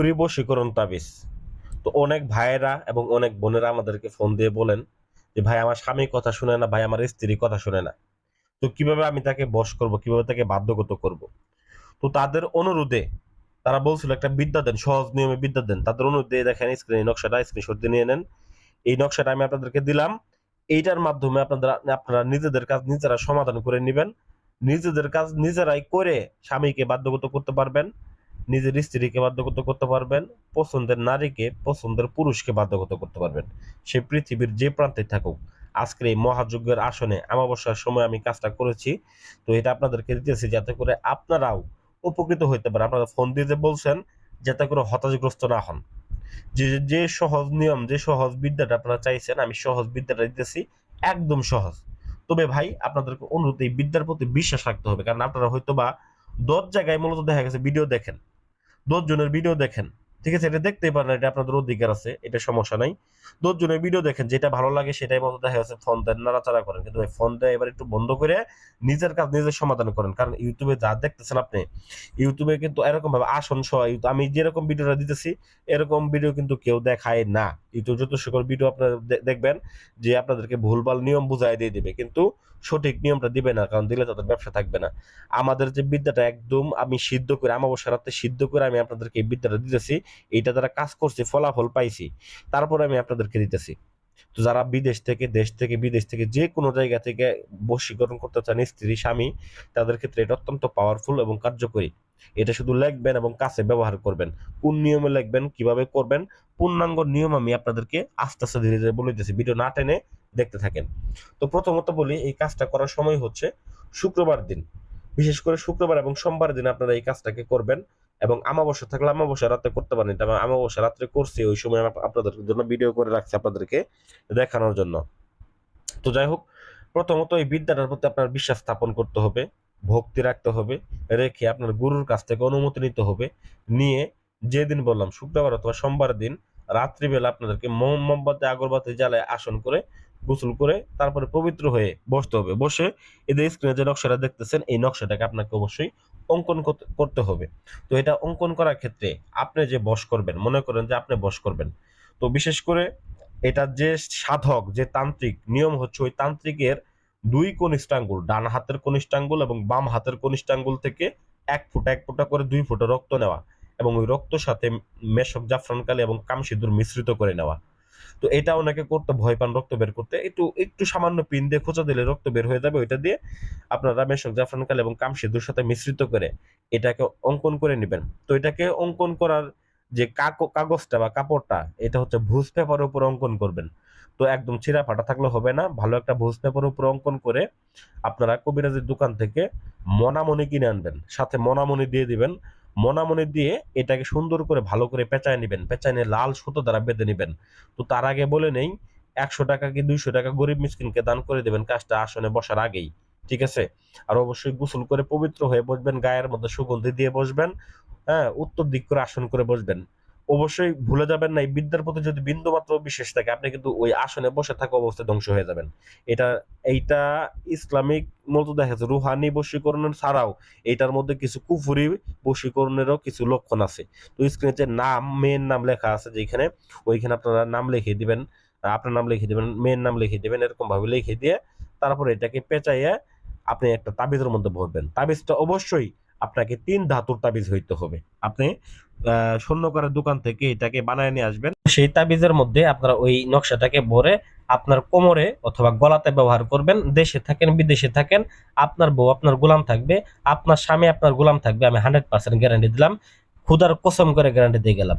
কুফরি বশীকরণ তাবিজ। তো অনেক ভাইয়েরা এবং অনেক বোনেরা আমাদেরকে ফোন দিয়ে বলেন যে, ভাই, আমার স্বামী কথা শুনে না, ভাই, আমার স্ত্রী কথা শুনে না। তো কীভাবে আমি তাকে বশ করব, কীভাবে তাকে বাধ্যগত করব? তো তাদের অনুরোধে তারা বলছিল, একটা বিদ্যা দেন, সহজ নিয়মে বিদ্যা দেন। তাদের অনুরোধে দেখেন স্ক্রিনে নকশাটা স্ক্রিনশট দিয়ে নিয়ে নেন। এই নকশাটা আমি আপনাদেরকে দিলাম। এইটার মাধ্যমে আপনারা আপনারা নিজেদের কাজ নিজেরা সমাধান করে নেবেন। নিজেদের কাজ নিজেরাই করে স্বামীকে বাধ্যগত করতে পারবেন। নিজের স্ত্রীকে বাধ্যগত করতে পারবেন, পছন্দের নারীকে, পছন্দের পুরুষকে বাধ্যগত করতে পারবেন। সে পৃথিবীর যে প্রান্তে থাকুক। আজকের এই মহাযজ্ঞের আসনে অমাবস্যার সময় আমি কাজটা করেছি। তো এটা আপনাদেরকে দিতেছি যাতে করে আপনারাও উপকৃত হইতে পারে আপনারা ফোন দিয়ে যে বলছেন, যাতে করে হতাশগ্রস্ত না হন। যে যে সহজ নিয়ম, যে সহজ বিদ্যাটা আপনারা চাইছেন, আমি সহজ বিদ্যাটা দিতেছি, একদম সহজ। তবে ভাই, আপনাদেরকে অনুরোধ, এই বিদ্যার প্রতি বিশ্বাস রাখতে হবে। কারণ আপনারা হয়তো বা দশ জায়গায় মূলত দেখা গেছে, ভিডিও দেখেন। দশ জনের ভিডিও দেখেন। ঠিক আছে? এটা দেখতেই পারেন, এটা আপনাদের অধিকার আছে, এটা সমস্যা নাই। দশ জনের ভিডিও দেখেন, যেটা ভালো লাগে সেটাই মতো দেখা যাচ্ছে ফোন দেন, নাড়াচাড়া করেন। কিন্তু ভাই ফোনটা এবার একটু বন্ধ করে নিজের কাজ নিজের সমাধান করেন। কারণ ইউটিউবে যা দেখতেছেন আপনি, ইউটিউবে কিন্তু এরকম ভাবে আসন সহ আমি যেরকম ভিডিওটা দিতেছি, এরকম ভিডিও কিন্তু কেউ দেখায় না। ইউটিউব যত সকল ভিডিও আপনারা দেখবেন, যে আপনাদেরকে ভুলভাল নিয়ম বুঝাই দিয়ে দিবে। কিন্তু সঠিক নিয়মটা দিবে না, কারণ দিলে তাদের ব্যবসা থাকবে না। আমাদের যে বিদ্যাটা একদম আমি সিদ্ধ করে, আমাবস্যা রাতে সিদ্ধ করে আমি আপনাদেরকে এই বিদ্যাটা দিতেছি। এটা তারা কাজ করছে, ফলাফল পাইছি, তারপরে আমি আপনাদেরকে দিতেছি। তো যারা বিদেশ থেকে, দেশ থেকে, বিদেশ থেকে যে কোনো জায়গা থেকে বশীকরণ করতে চান স্ত্রী, স্বামী, তাদের ক্ষেত্রে এটা অত্যন্ত পাওয়ারফুল এবং কার্যকরী। এটা শুধু লিখবেন এবং কাছে ব্যবহার করবেন। কোন নিয়মে লিখবেন, কীভাবে করবেন, পূর্ণাঙ্গ নিয়ম আমি আপনাদেরকে আস্তে আস্তে ধীরে ধীরে বলে দিতেছি। ভিডিও না টেনে দেখতে থাকেন। তো প্রথমত বলি, এই কাজটা করার সময় হচ্ছে শুক্রবার দিন। বিশেষ করে শুক্রবার এবং সোমবার দিন আপনারা এই কাজটাকে করবেন। এবং আমাবস্যা থাকলে আমাবস্যা রাতে করতে পারেন। এটা আমি আমাবস্যা রাত্রে করছি, ওই সময় আপনাদের জন্য ভিডিও করে রাখছি আপনাদেরকে দেখানোর জন্য। তো যাই হোক, প্রথমত এই বিদ্যাটার প্রতি আপনার বিশ্বাস স্থাপন করতে হবে, ভক্তি রাখতে হবে, রেখে আপনার গুরুর কাছ থেকে অনুমতি নিতে হবে। নিয়ে যেদিন বললাম, শুক্রবার অথবা সোমবার দিন রাত্রিবেলা আপনাদেরকে মোম- মোমবাতি, আগরবাতি জ্বালায় আসন করে, গোসল করে তারপরে পবিত্র হয়ে বসতে হবে। বসে এদের স্ক্রিনে যে নকশাটা দেখতেছেন, এই নকশাটাকে আপনাকে অবশ্যই অঙ্কন করতে- হবে। তো এটা অঙ্কন করার ক্ষেত্রে আপনি যে বস করবেন, মনে করেন যে আপনি বস করবেন। তো বিশেষ করে এটা যে সাধক, যে তান্ত্রিক, নিয়ম হচ্ছে ওই তান্ত্রিকের দুই কনিষ্ঠাঙ্গুল, ডান হাতের কনিষ্ঠাঙ্গুল এবং বাম হাতের কনিষ্ঠাঙ্গুল থেকে এক ফুটা এক ফুটা করে দুই ফুটা রক্ত নেওয়া এবং ওই রক্ত সাথে মেশক জাফরান কালি এবং কামসিঁদুর মিশ্রিত করে নেওয়া। তো এটা ওনাকে করতে ভয় পান, রক্ত বের করতে। একটু একটু সামান্য পিন দিয়ে খোঁচা দিলে রক্ত বের হয়ে যাবে, ওইটা দিয়ে আপনারা মেশক, জাফরান কালি এবং কামসিঁদুর সাথে মিশ্রিত করে এটাকে অঙ্কন করে নেবেন। তো এটাকে অঙ্কন করার যে কাগজটা বা কাপড়টা, এটা হচ্ছে ভুজ পেপারের উপর অঙ্কন করবেন। তো একদম ছিঁড়া ফাটা থাকলে হবে না, ভালো একটা ভুজ পেপারের উপর অঙ্কন করে আপনারা কবিরাজের দোকান থেকে মনামণি কিনে আনবেন। সাথে মনামণি দিয়ে দিবেন মনামণি দিয়ে এটাকে সুন্দর করে ভালো করে পেঁচায় নেবেন পেঁচায় নিয়ে লাল সুতো দ্বারা বেঁধে নেবেন। তো তার আগে বলে নেই, একশো টাকা কি দুইশো টাকা গরিব মিসকিনকে দান করে দেবেন কাজটা আসনে বসার আগেই, ঠিক আছে? আর অবশ্যই গোসল করে পবিত্র হয়ে বসবেন, গায়ের মধ্যে সুগন্ধি দিয়ে বসবেন হ্যাঁ উত্তর দিক করে আসন করে বসবেন। অবশ্যই ভুলে যাবেন না, এই বিদ্যার প্রতি যদি বিন্দু মাত্র বিশেষ থাকে, আপনি কিন্তু ওই আসনে বসে থাকা অবস্থায় ধ্বংস হয়ে যাবেন। এটা, এইটা ইসলামিক মতো দেখা যাচ্ছে রুহানি বশীকরণের ছাড়াও এটার মধ্যে কিছু কুফুরি বশীকরণেরও কিছু লক্ষণ আছে। তো স্ক্রিনে যে নাম মেয়ের নাম লেখা আছে যেখানে, ওইখানে আপনারা নাম লিখে দিবেন, আপনার নাম লিখে দিবেন মেয়ের নাম লিখে দিবেন এরকম ভাবে লিখে দিয়ে তারপরে এটাকে পেঁচাইয়া আপনি একটা তাবিজের মধ্যে ভরবেন। তাবিজটা অবশ্যই আপনাকে তিন ধাতুর তাবিজ হইতে হবে। আপনি স্বর্ণকারের দোকান থেকে এটাকে বানায় নিয়ে আসবেন। সেই তাবিজের মধ্যে আপনারা ওই নকশাটাকে ভরে আপনার কোমরে অথবা গলাতে ব্যবহার করবেন। দেশে থাকেন, বিদেশে থাকেন, আপনার বউ, আপনার গোলাম থাকবে। আপনার স্বামী, আপনার গোলাম থাকবে। আমি হান্ড্রেড পার্সেন্ট গ্যারান্টি দিলাম। খুদার কসম করে গ্যারান্টি দিয়ে গেলাম।